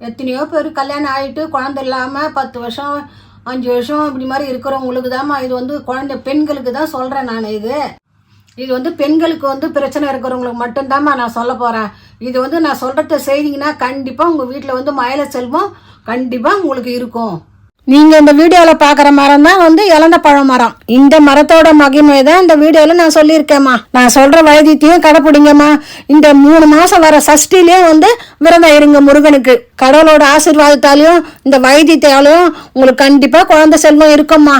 எத்தனையோ பேர் கல்யாணம் ஆகிட்டு குழந்தை இல்லாமல் பத்து வருஷம் அஞ்சு வருஷம் இப்படி மாதிரி இருக்கிறவங்களுக்கு தான்மா இது வந்து குழந்தை பெண்களுக்கு தான் சொல்கிறேன் நான் இது. இது வந்து பெண்களுக்கு வந்து பிரச்சனை இருக்கிறவங்களுக்கு மட்டும்தாம்மா நான் சொல்ல போகிறேன் இது வந்து நான் சொல்கிறத செய்தீங்கன்னா கண்டிப்பாக உங்கள் வீட்டில் வந்து மயில செல்வம் கண்டிப்பாக உங்களுக்கு இருக்கும். நீங்கள் இந்த வீடியோவில் பார்க்குற மரம் தான் வந்து இளந்த பழம் மரம் இந்த மரத்தோட மகிமை தான் இந்த வீடியோவில் நான் சொல்லியிருக்கேம்மா. நான் சொல்கிற வைத்தியத்தையும் கடைப்பிடிங்கம்மா. இந்த மூணு மாதம் வர சஷ்டிலே வந்து விரதம் இருங்க முருகனுக்கு. கடவுளோட ஆசீர்வாதத்தாலையும் இந்த வைத்தியத்தாலையும் உங்களுக்கு கண்டிப்பாக குழந்தை செல்வம் இருக்கும்மா.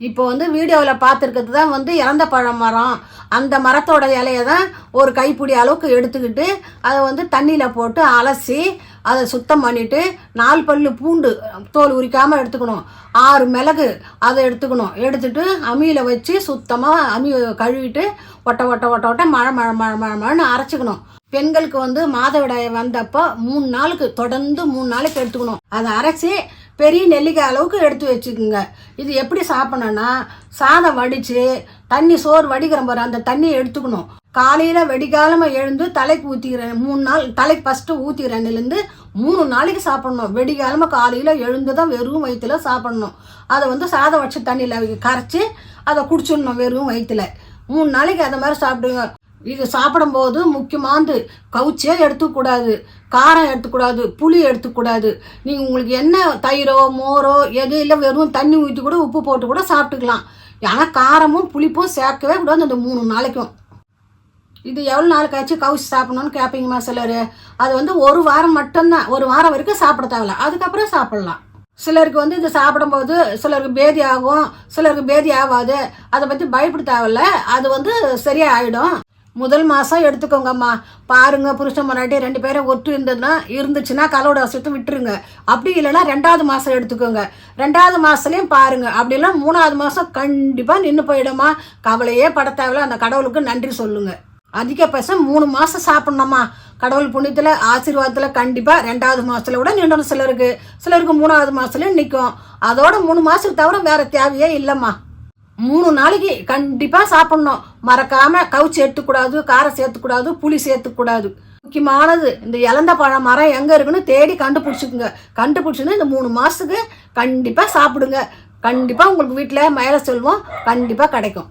இப்போ வந்து வீடியோவில் பார்த்துருக்கிறது தான் வந்து இறந்த பழம் மரம் அந்த மரத்தோட இலையை தான் ஒரு கைப்பிடி அளவுக்கு எடுத்துக்கிட்டு அதை வந்து தண்ணியில் போட்டு அலசி அதை சுத்தம் பண்ணிவிட்டு நாலு பல்லு பூண்டு தோல் உரிக்காமல் எடுத்துக்கணும். ஆறு மிளகு அதை எடுத்துக்கணும். எடுத்துட்டு அம்மியில் வச்சு சுத்தமாக அம்மி கழுவிட்டு ஒட்ட ஒட்ட ஒட்ட ஒட்ட மழை மழை மழை மழை மழைன்னு அரைச்சிக்கணும். பெண்களுக்கு வந்து மாதவிடாய் வந்தப்போ மூணு நாளுக்கு தொடர்ந்து மூணு நாளைக்கு எடுத்துக்கணும். அதை அரைச்சி பெரிய நெல்லிக்காய் அளவுக்கு எடுத்து வச்சுக்கோங்க. இது எப்படி சாப்பிடணும்னா சாதம் வடித்து தண்ணி சோறு வடிக்கிற போகிற அந்த தண்ணியை எடுத்துக்கணும். காலையில் வெடிகாலமாக எழுந்து தலைக்கு ஊற்றிக்கிறேன் மூணு நாள் தலைக்கு ஃபஸ்ட்டு ஊற்றிக்கிறேன்லேருந்து மூணு நாளைக்கு சாப்பிடணும். வெடிகாலமாக காலையில் எழுந்து தான் வெறும் வயிற்றுல சாப்பிடணும். அதை வந்து சாதம் வச்சு தண்ணியில் கரைச்சி அதை குடிச்சிடணும் வெறும் வயிற்றுல மூணு நாளைக்கு அதை மாதிரி சாப்பிடுங்க. இது சாப்பிடும்போது முக்கியமானது கவுச்சே எடுத்துக்கூடாது காரம் எடுத்துக்கூடாது புளி எடுத்துக்கூடாது. நீங்கள் உங்களுக்கு என்ன தயிரோ மோரோ எது இல்லை வெறும் தண்ணி ஊற்றி கூட உப்பு போட்டு கூட சாப்பிட்டுக்கலாம். ஆனால் காரமும் புளிப்பும் சேர்க்கவே கூடாது அந்த மூணு நாளைக்கும். இது எவ்வளோ நாள் கழிச்சு கவுச்சி சாப்பிடணும்னு கேட்பீங்கம்மா சிலர். அது வந்து ஒரு வாரம் மட்டும்தான். ஒரு வாரம் வரைக்கும் சாப்பிட தேவையில்ல. அதுக்கப்புறம் சாப்பிட்லாம். சிலருக்கு வந்து இது சாப்பிடும்போது சிலருக்கு பேதி ஆகும் சிலருக்கு பேதி ஆகாது. அதை பற்றி பயப்பட தேவையில்ல. அது வந்து சரியாக ஆகிடும் முதல் மாதம் எடுத்துக்கோங்கம்மா. பாருங்க புருஷன் முன்னாடி ரெண்டு பேரும் ஒட்டு இருந்ததுன்னா இருந்துச்சுன்னா கலோட வசத்தை விட்டுருங்க. அப்படி இல்லைன்னா ரெண்டாவது மாதம் எடுத்துக்கோங்க. ரெண்டாவது மாதத்துலேயும் பாருங்க அப்படிலாம் மூணாவது மாதம் கண்டிப்பாக நின்று போயிடுமா கவலையே பட தேவையில்ல அந்த கடவுளுக்கு நன்றி சொல்லுங்க. அதிகபட்சம் மூணு மாதம் சாப்பிட்ணுமா கடவுள் புண்ணியத்தில் ஆசீர்வாதத்தில் கண்டிப்பாக ரெண்டாவது மாதத்துல கூட நின்றணும் சிலருக்கு. சிலருக்கு மூணாவது மாதத்துலேயும் நிற்கும் அதோட மூணு மாதத்துக்கு தவிர வேறு தேவையே இல்லைம்மா. மூணு நாளைக்கு கண்டிப்பாக சாப்பிட்ணும். மறக்காமல் கவுச்சி எடுத்துக்கூடாது காரம் சேர்த்துக்கூடாது புளி சேர்த்துக்கூடாது. முக்கியமானது இந்த இலந்த பழம் மரம் எங்கே இருக்குன்னு தேடி கண்டுபிடிச்சிக்குங்க. கண்டுபிடிச்சுன்னு இந்த மூணு மாதத்துக்கு கண்டிப்பாக சாப்பிடுங்க. கண்டிப்பாக உங்களுக்கு வீட்டில் மயில செல்வம் கண்டிப்பாக கிடைக்கும்.